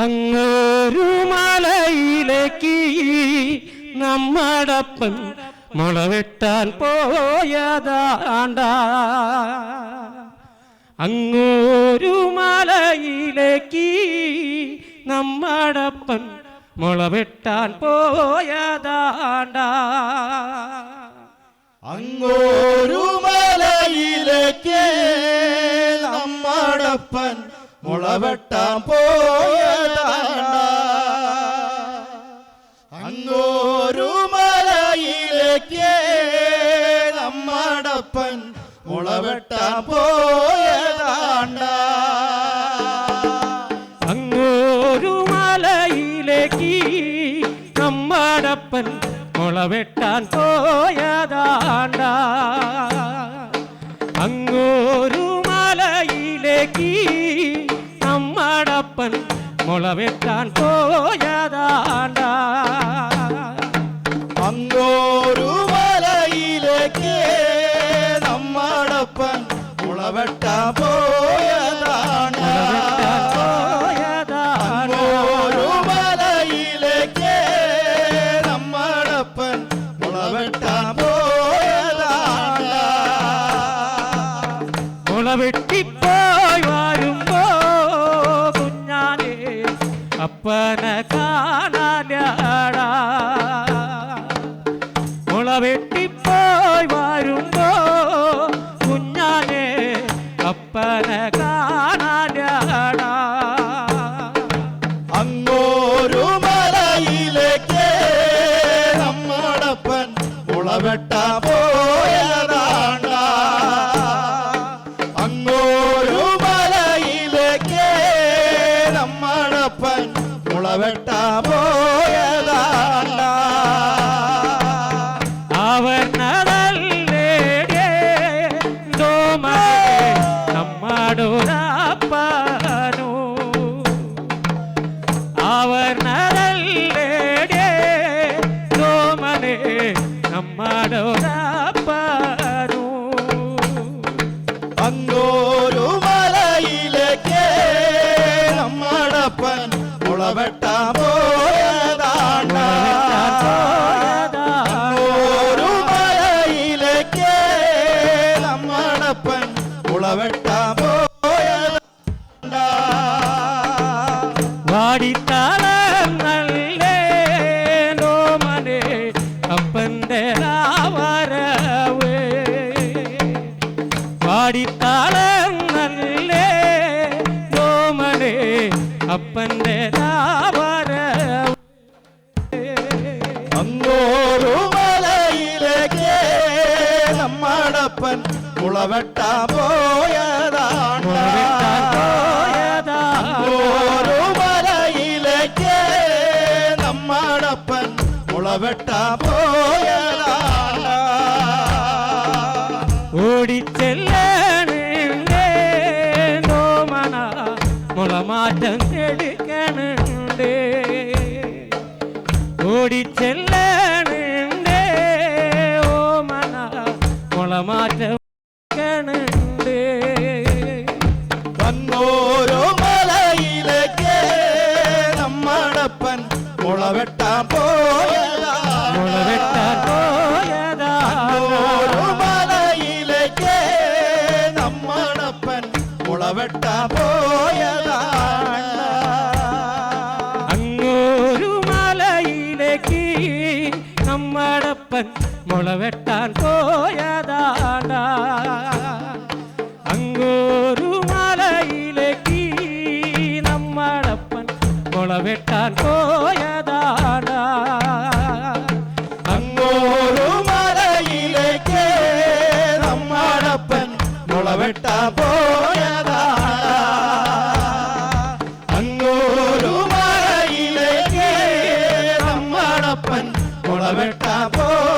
അങ്ങൊരു മലയിലേക്ക് നമ്മടപ്പൻ മുളവെട്ടാൻ പോയതാണ്ട. അങ്ങൊരു മലയിലേക്ക് നമ്മടപ്പൻ മുളവെട്ടാൻ പോയതാണ്ട. അങ്ങോരു മലയിലേക്ക് നമ്മടപ്പൻ മുളവെട്ടാൻ പോയതാണ്ട. അങ്ങോരു മലയിലേക്ക് നമ്മടപ്പൻ മുളവെട്ടാൻ പോയതാണ്ട. അങ്ങോരു മലയിലേക്ക് നമ്മടപ്പൻ മുളവെട്ടാൻ പോയതാണ്ട. അങ്ങോരു മലയിലേക്ക് வரவேற்றான் கோயதாண்டா அங்கோரு மலையிலே நம்மடப்பன் உளவட்டா போயதாண்டா. அங்கோரு மலையிலே நம்மடப்பன் உளவட்டா போயதாண்டா. உளவெட்டி അപ്പനെ കാണാനാടാ മുളവെട്ടിപ്പോയി വരുമ്പോ കുഞ്ഞാനെ അപ്പനെ நம்மாடோராப்பாரு அங்கோரு மலையிலக்கே நம்மடப்பன் உளவெட்டா போயதாண்டா. அங்கோரு மலையிலக்கே நம்மடப்பன் உளவெட்டா വാടിത്തളന്നല്ലേ ദോമനെ അപ്പന്റെ രാവരവേ അങ്ങോരു മലയിലേക്ക് നമ്മടപ്പൻ മുളവെട്ട പോയതാണ്. ഓരോ മലയിലേക്ക് നമ്മടപ്പൻ മുളവെട്ട പോയതാണ്. ഓടിച്ചെല്ലണേ நின்றே ஓடி செல்ல நின்றே. ஓ மனா குளமாற்ற நின்றே. வன்னோரோ மலையிலக்கே நம்மடப்பன் முளவெட்டா போய முளவெட்டா போயதா. மலையிலக்கே நம்மடப்பன் முளவெட்டா போயதா. അപ്പൻ മുളവെട്ടാൻ പോയതാണ്ട അങ്ങോരു മലയിലേക്ക് നമ്മളപ്പൻ മുളവെട്ടാൻ പോയതാണ്ട അങ്ങോരു മലയിലേക്ക് നമ്മളപ്പൻ മുളവെട്ടാൻ പോ அவட்டா போ.